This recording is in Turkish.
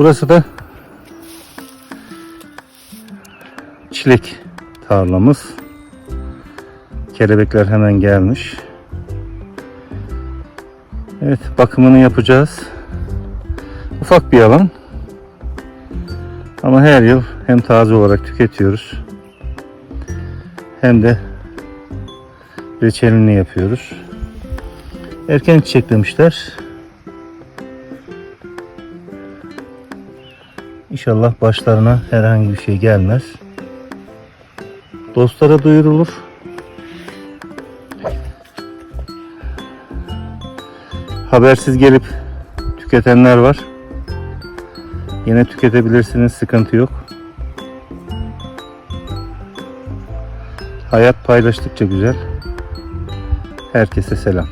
Burası da çilek tarlamız. Kelebekler hemen gelmiş. Evet bakımını yapacağız. Ufak bir alan. Ama her yıl hem taze olarak tüketiyoruz. Hem de reçelini yapıyoruz. Erken çiçeklemişler. İnşallah başlarına herhangi bir şey gelmez. Dostlara duyurulur. Habersiz gelip tüketenler var. Yine tüketebilirsiniz, sıkıntı yok. Hayat paylaştıkça güzel. Herkese selam.